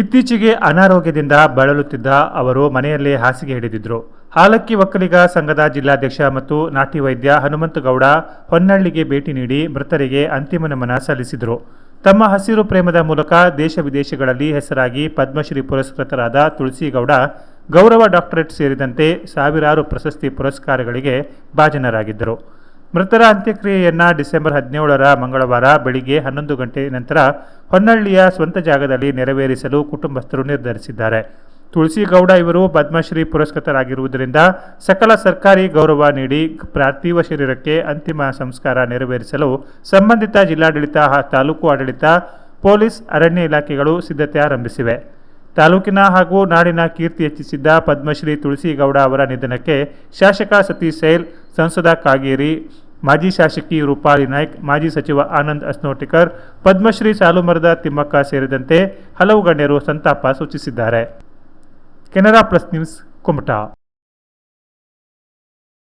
ಇತ್ತೀಚೆಗೆ ಅನಾರೋಗ್ಯದಿಂದ ಬಳಲುತ್ತಿದ್ದ ಅವರು ಮನೆಯಲ್ಲೇ ಹಾಸಿಗೆ ಹಿಡಿದಿದ್ದರು ಹಾಲಕ್ಕಿ ಒಕ್ಕಲಿಗ ಸಂಘದ ಜಿಲ್ಲಾಧ್ಯಕ್ಷ ಮತ್ತು ನಾಟಿ ವೈದ್ಯ ಹನುಮಂತಗೌಡ ಹೊನ್ನಳ್ಳಿಗೆ ಭೇಟಿ ನೀಡಿ ಮೃತರಿಗೆ ಅಂತಿಮ ನಮನ ಸಲ್ಲಿಸಿದರು. ತಮ್ಮ ಹಸಿರು ಪ್ರೇಮದ ಮೂಲಕ ದೇಶ ವಿದೇಶಗಳಲ್ಲಿ ಹೆಸರಾಗಿ ಪದ್ಮಶ್ರೀ ಪುರಸ್ಕೃತರಾದ ತುಳಸಿಗೌಡ, ಗೌರವ ಡಾಕ್ಟರೇಟ್ ಸೇರಿದಂತೆ ಸಾವಿರಾರು ಪ್ರಶಸ್ತಿ ಪುರಸ್ಕಾರಗಳಿಗೆ ಭಾಜನರಾಗಿದ್ದರು. ಮೃತರ ಅಂತ್ಯಕ್ರಿಯೆಯನ್ನು ಡಿಸೆಂಬರ್ ಹದಿನೇಳರ ಮಂಗಳವಾರ ಬೆಳಿಗ್ಗೆ ಹನ್ನೊಂದು ಗಂಟೆ ನಂತರ ಹೊನ್ನಳ್ಳಿಯ ಸ್ವಂತ ಜಾಗದಲ್ಲಿ ನೆರವೇರಿಸಲು ಕುಟುಂಬಸ್ಥರು ನಿರ್ಧರಿಸಿದ್ದಾರೆ. ತುಳಸಿಗೌಡ ಇವರು ಪದ್ಮಶ್ರೀ ಪುರಸ್ಕೃತರಾಗಿರುವುದರಿಂದ ಸಕಲ ಸರ್ಕಾರಿ ಗೌರವ ನೀಡಿ ಪಾರ್ಥಿವ ಶರೀರಕ್ಕೆ ಅಂತಿಮ ಸಂಸ್ಕಾರ ನೆರವೇರಿಸಲು ಸಂಬಂಧಿತ ಜಿಲ್ಲಾಡಳಿತ ತಾಲೂಕು ಆಡಳಿತ, ಪೊಲೀಸ್, ಅರಣ್ಯ ಇಲಾಖೆಗಳು ಸಿದ್ಧತೆ ಆರಂಭಿಸಿವೆ. ತಾಲೂಕಿನ ಹಾಗೂ ನಾಡಿನ ಕೀರ್ತಿ ಹೆಚ್ಚಿಸಿದ್ದ ಪದ್ಮಶ್ರೀ ತುಳಸಿಗೌಡ ಅವರ ನಿಧನಕ್ಕೆ ಶಾಸಕ ಸತೀಶ್ ಸೈಲ್, ಸಂಸದ ಕಾಗೇರಿ ಮಾಜಿ ಶಾಸಕಿ ರೂಪಾಲಿ ನಾಯ್ಕ್, ಮಾಜಿ ಸಚಿವ ಆನಂದ್ ಅಸ್ನೋಟಿಕರ್, ಪದ್ಮಶ್ರೀ ಸಾಲುಮರದ ತಿಮ್ಮಕ್ಕ ಸೇರಿದಂತೆ ಹಲವು ಗಣ್ಯರು ಸಂತಾಪ ಸೂಚಿಸಿದ್ದಾರೆ. Canara plus news Kumta.